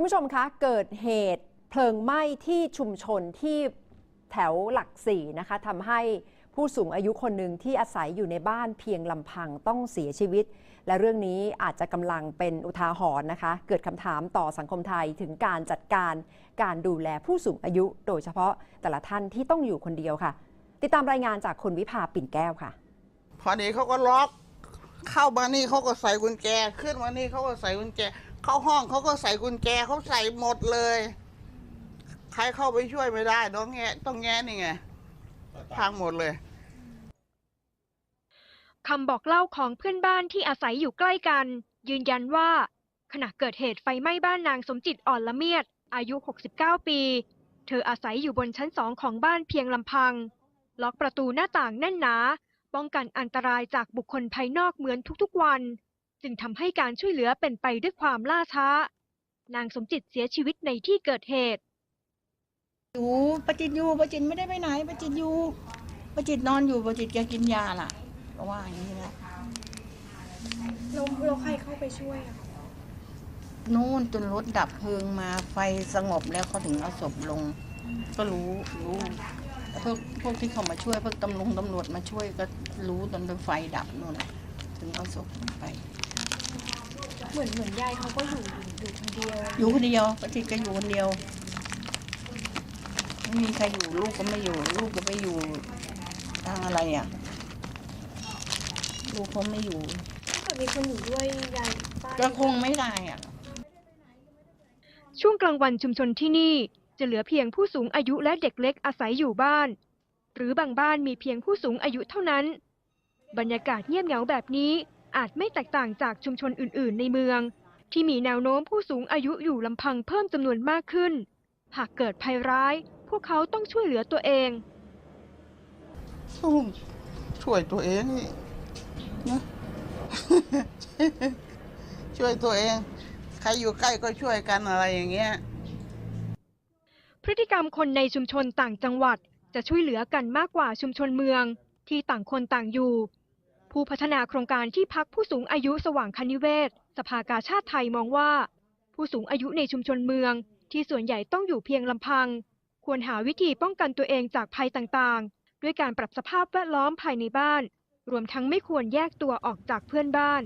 คุณผู้ชมคะ เกิดเหตุเพลิงไหม้ที่ชุมชนที่แถวหลักสี่นะคะทำให้ผู้สูงอายุคนหนึ่งที่อาศัยอยู่ในบ้านเพียงลำพังต้องเสียชีวิต และเรื่องนี้อาจจะกำลังเป็นอุทาหรณ์นะคะ เกิดคำถามต่อสังคมไทยถึงการจัดการการดูแลผู้สูงอายุ โดยเฉพาะแต่ละท่านที่ต้องอยู่คนเดียวค่ะ ติดตามรายงานจากคุณวิภาปิ่นแก้วค่ะ พอนี้เขาก็ล็อก เข้ามานี่เขาก็ใส่กุญแจ ขึ้นมานี่เขาก็ใส่กุญแจ เข้าห้องเขาก็ใส่กุญแจเขาใส่หมดเลย ใครเข้าไปช่วยไม่ได้ต้องแงะต้องแงะนี่ไงพังหมดเลยคำบอกเล่าของเพื่อนบ้านที่อาศัยอยู่ใกล้กัน ยืนยันว่า ขณะเกิดเหตุไฟไหม้บ้านนางสมจิตอ่อนละเมียด อายุ 69 ปี เธออาศัยอยู่บนชั้นสองของบ้านเพียงลำพัง ล็อกประตูหน้าต่างแน่นหนา ป้องกันอันตรายจากบุคคลภายนอกเหมือนทุกๆวัน จึงทำให้การช่วยเหลือเป็นไปด้วยความล่าช้า นางสมจิตเสียชีวิตในที่เกิดเหตุ อยู่ประจิตอยู่ประจิตไม่ได้ไปไหนประจิตอยู่ประจิตนอนอยู่ประจิตแกกินยาล่ะก็ว่าอย่างนี้นะเราเราใครเข้าไปช่วยอะนู่นจนรถดับเพลิงมาไฟสงบแล้วเขาถึงเอาศพลง ก็รู้รู้พวกพวกที่เขามาช่วยพวกตำรวจตำรวจมาช่วยก็รู้ตอนเป็นไฟดับนู่นน่ะถึงเอาศพลงไป เหมือนเหมือนยายเขาก็อยู่อยู่คนเดียวอยู่คนเดียวประจิตก็อยู่คนเดียวไม่มีใครอยู่ลูกก็ไม่อยู่ ลูกก็ไปอยู่ทางอะไรอะ ลูกเขาไม่อยู่ถ้าเกิดมีคนอยู่ด้วยยายป้าก็คงไม่ได้อะ ช่วงกลางวันชุมชนที่นี่จะเหลือเพียงผู้สูงอายุและเด็กเล็กอาศัยอยู่บ้าน หรือบางบ้านมีเพียงผู้สูงอายุเท่านั้น บรรยากาศเงียบเหงาแบบนี้ อาจไม่แตกต่างจากชุมชนอื่น ๆ ในเมือง ที่มีแนวโน้มผู้สูงอายุอยู่ลำพังเพิ่มจำนวนมากขึ้น หากเกิดภัยร้าย พวกเขาต้องช่วยเหลือตัวเองต้องช่วยตัวเองนี่นะช่วยตัวเอง ใครอยู่ใกล้ก็ช่วยกันอะไรอย่างเงี้ย พฤติกรรมคนในชุมชนต่างจังหวัดจะช่วยเหลือกันมากกว่าชุมชนเมือง ที่ต่างคนต่างอยู่ ผู้พัฒนาโครงการที่พักผู้สูงอายุสว่างคณิเวศ สภากาชาติไทยมองว่า ผู้สูงอายุในชุมชนเมือง ที่ส่วนใหญ่ต้องอยู่เพียงลำพัง ควรหาวิธีป้องกันตัวเองจากภัยต่างๆ ด้วยการปรับสภาพแวดล้อมภายในบ้าน รวมทั้งไม่ควรแยกตัวออกจากเพื่อนบ้าน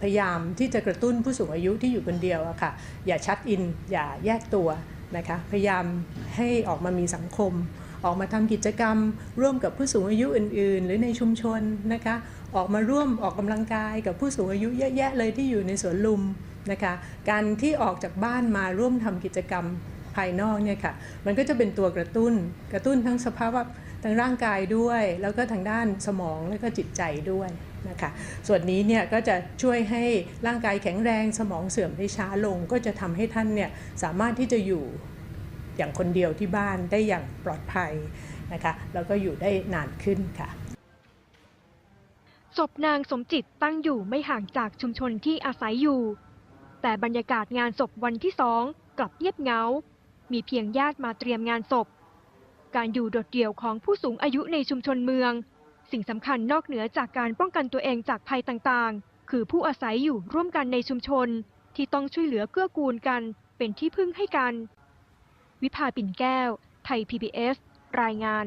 พยายามที่จะกระตุ้นผู้สูงอายุที่อยู่คนเดียวอะค่ะอย่าชัดอิน อย่าแยกตัวนะคะพยายามให้ออกมามีสังคม ออกมาทำกิจกรรม ร่วมกับผู้สูงอายุอื่น ๆ หรือในชุมชนนะคะ ออกมาร่วมออกกำลังกายกับผู้สูงอายุเยอะแยะเลยที่อยู่ในสวนลุมนะคะการที่ออกจากบ้านมาร่วมทำกิจกรรมภายนอกเนี่ยค่ะมันก็จะเป็นตัวกระตุ้น กระตุ้นทั้งสภาพว่าทางร่างกายด้วย แล้วก็ทางด้านสมองแล้วก็จิตใจด้วยนะคะส่วนนี้เนี่ยก็จะช่วยให้ร่างกายแข็งแรงสมองเสื่อมได้ช้าลง ก็จะทำให้ท่านเนี่ยสามารถที่จะอยู่ อย่างคนเดียวที่บ้านได้อย่างปลอดภัยนะคะแล้วก็อยู่ได้นานขึ้นค่ะศพนางสมจิตตั้งอยู่ไม่ห่างจากชุมชนที่อาศัยอยู่ แต่บรรยากาศงานศพวันที่สองกลับเงียบเหงา มีเพียงญาติมาเตรียมงานศพ การอยู่โดดเดี่ยวของผู้สูงอายุในชุมชนเมือง สิ่งสำคัญนอกเหนือจากการป้องกันตัวเองจากภัยต่างๆ คือผู้อาศัยอยู่ร่วมกันในชุมชน ที่ต้องช่วยเหลือเกื้อกูลกันเป็นที่พึ่งให้กัน วิภาปิ่นแก้ว ไทย PBS รายงาน